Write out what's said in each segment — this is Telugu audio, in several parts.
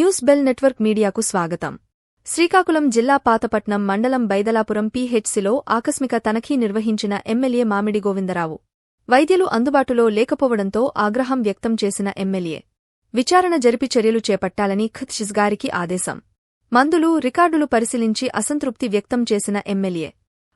న్యూస్ బెల్ నెట్వర్క్ మీడియాకు స్వాగతం. శ్రీకాకుళం జిల్లా పాతపట్నం మండలం బైదలాపురం పీహెచ్సిలో ఆకస్మిక తనఖీ నిర్వహించిన ఎమ్మెల్యే మామిడి గోవిందరావు. వైద్యులు అందుబాటులో లేకపోవడంతో ఆగ్రహం వ్యక్తం చేసిన ఎమ్మెల్యే. విచారణ జరిపి చర్యలు చేపట్టాలని ఖుత్షిజ్ గారికి ఆదేశం. మందులు రికార్డులు పరిశీలించి అసంతృప్తి వ్యక్తం చేసిన ఎమ్మెల్యే.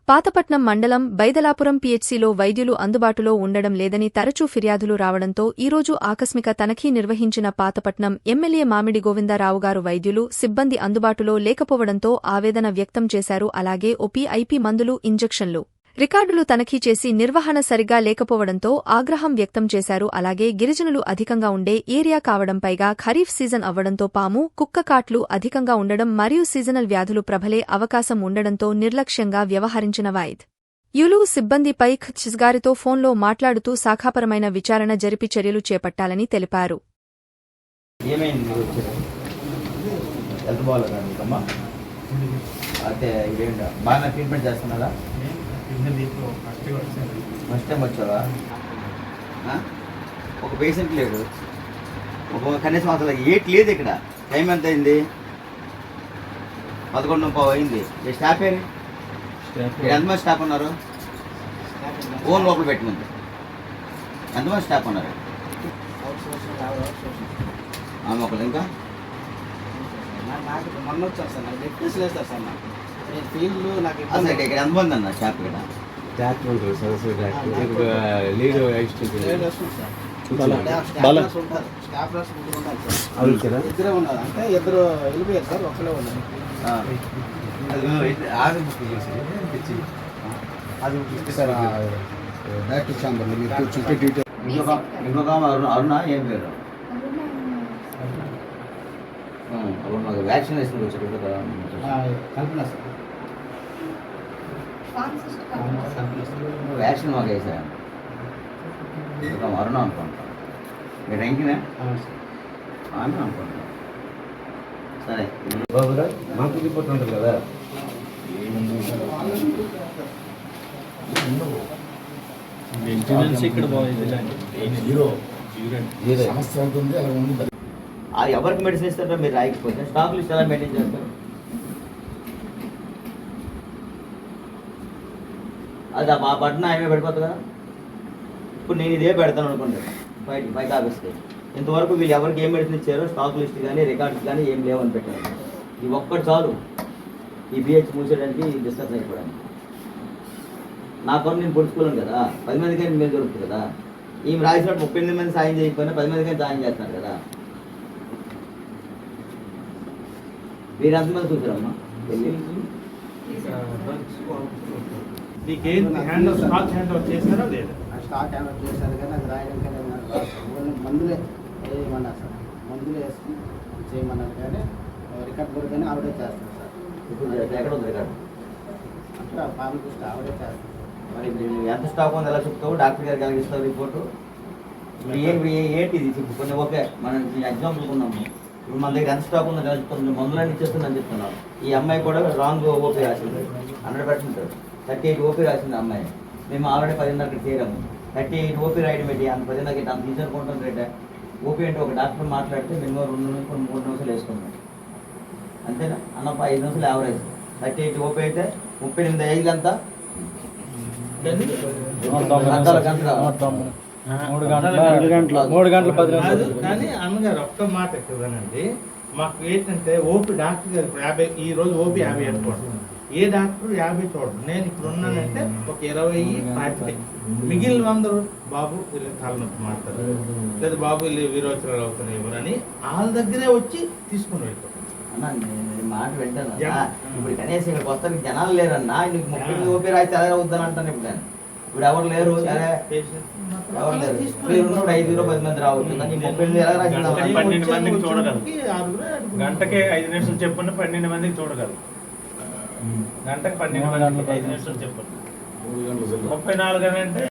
పాతపట్నం మండలం బైదలాపురం పీహెచ్సీలో వైద్యులు అందుబాటులో ఉండడం లేదని తరచూ ఫిర్యాదులు రావడంతో ఈరోజు ఆకస్మిక తనఖీ నిర్వహించిన పాతపట్నం ఎమ్మెల్యే మామిడి గోవిందరావు గారు వైద్యులు సిబ్బంది అందుబాటులో లేకపోవడంతో ఆవేదన వ్యక్తం చేశారు. అలాగే ఓపీఐపీ మందులు ఇంజెక్షన్లు రికార్డులు తనిఖీ చేసి నిర్వహణ సరిగా లేకపోవడంతో ఆగ్రహం వ్యక్తం చేశారు. అలాగే గిరిజనులు అధికంగా ఉండే ఏరియా కావడం పైగా ఖరీఫ్ సీజన్ అవ్వడంతో పాము కుక్క కాట్లు అధికంగా ఉండడం మరియు సీజనల్ వ్యాధులు ప్రబలే అవకాశం ఉండడంతో నిర్లక్ష్యంగా వ్యవహరించిన వైద్. యులు సిబ్బందిపై ఖచ్చిజ్గారితో ఫోన్లో మాట్లాడుతూ శాఖాపరమైన విచారణ జరిపి చర్యలు చేపట్టాలని తెలిపారు. ఇదేంట? బాగా ట్రీట్మెంట్ చేస్తున్నారా? ఫస్ట్ టైం వచ్చావా? ఒక పేషెంట్ లేడు. ఒక కనీసం అసలు ఏట్ లేదు ఇక్కడ. టైం ఎంత అయింది? పదకొండు ముప్పై అయింది. స్టాఫ్ ఏరి ఇక్కడ ఎంతమంది స్టాఫ్ ఉన్నారు? ఓన్ లోపల పెట్టుకుంది ఎంతమంది స్టాఫ్ ఉన్నారు? ఆమె ఒకళ్ళు ఇంకా? నాకు మొన్న వచ్చాను సార్. నాకు డెప్యూస్ లేదు సార్ నాకు. నేను ఫీల్డ్ నాకు అసలు ఇక్కడ ఎంతమంది అన్న ఇక్కడ? డాక్టర్ ఉంటారు. సరస్వతి డాక్టర్ ఇప్పుడు లీడ్ సార్. సార్ సార్ ఇద్దరే ఉన్నారు. అంటే ఇద్దరు వెళ్ళిపోయారు సార్ ఒక్కలే ఉన్నారు. ఆ. సార్ డైరెక్టర్ ఛాంబర్లో మీరు కూర్చుంటే డీటెయిల్. ఇంకొక ఇంకొక ఆమె అరుణ అరుణ ఏం పేరు? అరుణ. నాకు వ్యాక్సినేషన్ కదా కల్పన సార్. వ్యాక్సిన్ మాకు వేసాను అరుణ అనుకుంటా. మీరు రంకినా? ఆమె అనుకుంటా. సరే. బాబురా మాకు రిపోర్ట్ ఉంటుంది కదా. మెయింటెనెన్స్ ఇక్కడ బాగుంది జీరో ఇదే. అది ఎవరికి మెడిసిన్ ఇస్తారో మీరు రాయకపోతే. స్టాక్ లిస్ట్ ఎలా మెయింటైన్ చేస్తారు? అది ఆ మా బట్టన ఆయమే పెడిపోతుంది కదా. ఇప్పుడు నేను ఇదే పెడతాను అనుకోండి బయట బయట ఆఫీస్కి. ఇంతవరకు వీళ్ళు ఎవరికి ఏం మెడిసిన్ ఇచ్చారో స్టాక్ లిస్ట్ కానీ రికార్డ్స్ కానీ ఏం లేవని పెట్టారు. ఈ ఒక్కటి చాలు. ఈ బిహెచ్ మూసేయడానికి డిస్టర్బ్ అయిపోవడానికి. నా కొరకు నేను పొడుచుకోలేను కదా. పది మందికైనా మేలు దొరుకుతుంది కదా. ఈమె రాసినట్టు ముప్పై ఎనిమిది మంది సాయం చేయకపోయినా పది మందికైనా సాయం చేస్తున్నారు కదా. మీరు ఎంతమంది చూసారమ్మా? వెళ్ళి నీకేం హ్యాండ్ స్టాక్ హ్యాండ్ ఓవర్ చేశారా లేదా స్టాక్ హ్యాండ్ చేశారు కానీ అది రాయడం కానీ ఏమన్నారు కాదు సార్. ఓన్లీ మందులే వేయమన్నారు సార్ మందులు వేసుకుని చేయమన్నారు కానీ రికార్డ్ కూడా కానీ ఆవిడే చేస్తారు సార్ ఎక్కడ ఉంది రికార్డు అంటే ఫామ్ చూస్తే ఆవిడే చేస్తారు మరి ఎంత స్టాక్ ఉంది ఎలా చెప్తావు డాక్టర్ గారికి ఎలా ఇస్తావు రిపోర్టు ఏంటి ఇది చెప్పు కొన్ని ఓకే మనం ఎగ్జాంపుల్ ఉన్నాము ఇప్పుడు మన దగ్గర ఎంత స్టాక్ ఉందో ఎలా చెప్తాను నువ్వు మందులన్నీ ఇచ్చేస్తుందని చెప్తున్నావు ఈ అమ్మాయి కూడా రాంగ్ ఓపీ రాసింది. Hundred percent. Thirty eight OP రాసింది అమ్మాయి. మేము ఆల్రెడీ పదిన్నరకి చేరాము. థర్టీ ఎయిట్ ఓపీ రాయడం ఏంటి? అంత పదిన్నరకి అంత తీసుకుంటాం రేటే ఓపీ అంటే ఒక డాక్టర్ మాట్లాడితే మినిమం రెండు నుంచి మూడు నిమిషాలు వేసుకుంటాం. అంతేనా? అన్నప్ప ఐదు నిమిషాలు యావరేజ్ థర్టీ ఎయిట్ ఓపీ అయితే ముప్పై ఎనిమిది ఐదు గంటలు మూడు మూడు గంటలు. మూడు గంటల పది నిమిషాలు. కానీ అన్నగారు ఒక్క మాట మాకు ఏంటంటే ఓపీ డాక్టర్ గారు ఇప్పుడు యాభై ఈ రోజు ఓపీ యాభై అనుకోండి. ఏ డాక్టర్ యాభై చూడదు. నేను ఇప్పుడు ఉన్నానంటే ఒక ఇరవై పాతిక మిగిలిన అందరూ బాబు వీళ్ళ తలనొప్పి మాట్లాడతారు లేదా బాబు వీళ్ళు విరోచనాలు అవుతున్నాయి ఎవరని వాళ్ళ దగ్గరే వచ్చి తీసుకుని వెళ్ళిపోతారు. అన్నా నేను ఈ మాట వింటాను. ఇప్పుడు కనీసం ఇక్కడ కొత్తకి జనాలు లేరన్నా నీకు ముప్పై ఓపీ రాసి ఎలా అవుతాను అంటాను ఇప్పుడు నేను. ఇప్పుడు ఎవరు లేరు సరే. ఎవరు లేరు. మీరు ఉన్నప్పుడు ఐదుగురు పది మంది రావచ్చు. కానీ ఈ ముప్పై ఎనిమిది ఎలా? గంటకి పన్నెండు మందికి చూడగలరు. గంటకి ఐదు నిమిషాలు చెప్పున్న పన్నెండు మందికి చూడగలరు గంటకి పన్నెండు మందికి ఐదు నిమిషాలు చెప్పండి ముప్పై నాలుగు అని అంటే